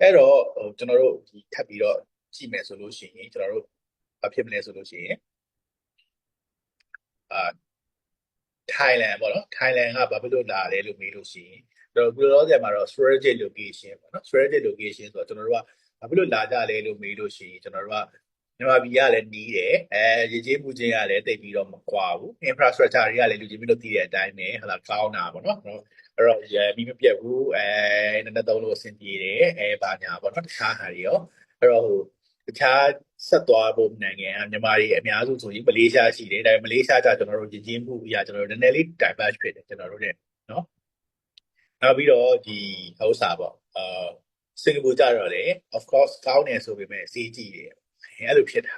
အဲ့တော့ဟိုကျွန်တော်တို့ဒီထပ်ပြီးတော့ကြည့်မယ်ဆိုလို့ရှိရင်ကျွန်တော်တို့ဘာဖြစ်မလဲဆိုလို့ရှိရင်အာထိုင်လန်ပေါ့နော်ထိုင်လန်ကဘာဖြစ်လို့လာလဲလို့မေးလို့ရှိရင်ကျွန်တော်တို့လောဆယ်မှာတော့ strategic location ပေါ့နော် strategic location ဆိုတော့ကျွန်တော်တို့ကဘာဖြစ်လို့လာကြလဲလို့မေးလို့ရှိရင်ကျွန်တော်တို့က မြန်မာပြည်ကလည်းနီးတယ်အဲရည်ကြီးမှုချင်းကလည်းတိတ်ပြီးတော့မကွာဘူး infrastructure တွေကလည်းလူကြီးမျိုးတို့သိတဲ့အတိုင်းပဲဟလာကောင်းတာပေါ့နော်အဲ့တော့ရပြီးမပြတ်ဘူးအဲနည်းနည်းသုံးလို့အဆင်ပြေတယ်အဲဘာညာပေါ့နော်တခြားဟာတွေရောအဲ့တော့ဟိုတခြားဆက်သွားဖို့နိုင်ငံကမြန်မာတွေအများစုဆိုရင်မလေးရှားရှိတယ်ဒါပေမဲ့မလေးရှားကကျွန်တော်တို့ရည်ကြီးမှုအရာကျွန်တော်တို့နည်းနည်းလေး diverse ဖြစ်တယ်ကျွန်တော်တို့ ਨੇ နော်နောက်ပြီးတော့ဒီဟောစာပေါ့အာစင်ကာပူကြတော့လေ of course ကောင်းတယ်ဆိုပေမဲ့စီးကြည့်တယ် အဲ့လိုဖြစ်တာ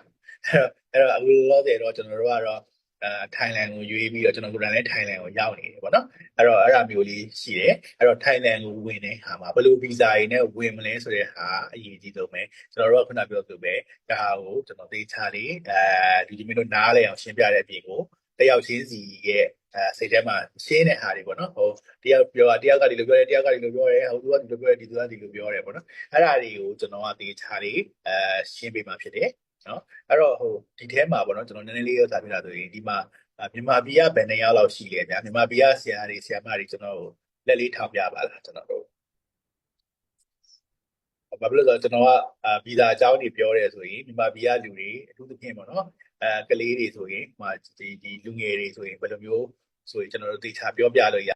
အဲ့တော့အဲ့တော့အခုလောဆယ်တော့ကျွန်တော်တို့ကတော့အာထိုင်လန်ကိုရွေးပြီးတော့ကျွန်တော်တို့လည်းထိုင်လန်ကိုရောက်နေတယ်ပေါ့နော်အဲ့တော့အဲ့ဒါမျိုးလေးရှိတယ်အဲ့တော့ထိုင်လန်ကိုဝင်တဲ့ဟာမှာဘယ်လိုဗီဇာတွေနဲ့ဝင်မလဲဆိုတဲ့ဟာအရေးကြီးဆုံးပဲကျွန်တော်တို့ကခုနပြောသလိုပဲဒါကိုကျွန်တော်သေချာလေးအဲဒီဒီမျိုးနားလဲအောင်ရှင်းပြတဲ့အပြင်ကိုတယောက်ချင်းစီရဲ့ အဲစိတ်ထဲမှာရှင်းတဲ့ဟာတွေပေါ့နော်ဟိုတယောက်ပြောတာတယောက်ကဒီလိုပြောတယ်တယောက်ကဒီလိုပြောတယ်ဟိုသူကဒီလိုပြောတယ်ဒီသူကဒီလိုပြောတယ်ပေါ့နော်အဲ့ဒါတွေကိုကျွန်တော်ကသေချာလေးအဲရှင်းပေးမှဖြစ်တယ်နော်အဲ့တော့ဟိုဒီထဲမှာပေါ့နော်ကျွန်တော်နည်းနည်းလေးရောက်စားပြတာဆိုရင်ဒီမှာမြန်မာပြည်ကဘယ်နှစ်ယောက်လောက်ရှိလဲဗျာမြန်မာပြည်ကဆရာတွေဆရာမတွေကျွန်တော်တို့လက်လေးထောင်ပြပါလားကျွန်တော်တို့ဘာဖြစ်လို့လဲဆိုတော့ကျွန်တော်ကအာဗီဇာအကြောင်းတွေပြောတယ်ဆိုရင်မြန်မာပြည်ကလူတွေအထူးသဖြင့်ပေါ့နော် အဲကလေးတွေဆိုရင်ဟိုဒီဒီလူငယ်တွေဆိုရင်ဘယ်လိုမျိုးဆိုရင်ကျွန်တော်တို့သေချာပြောပြလို့ရ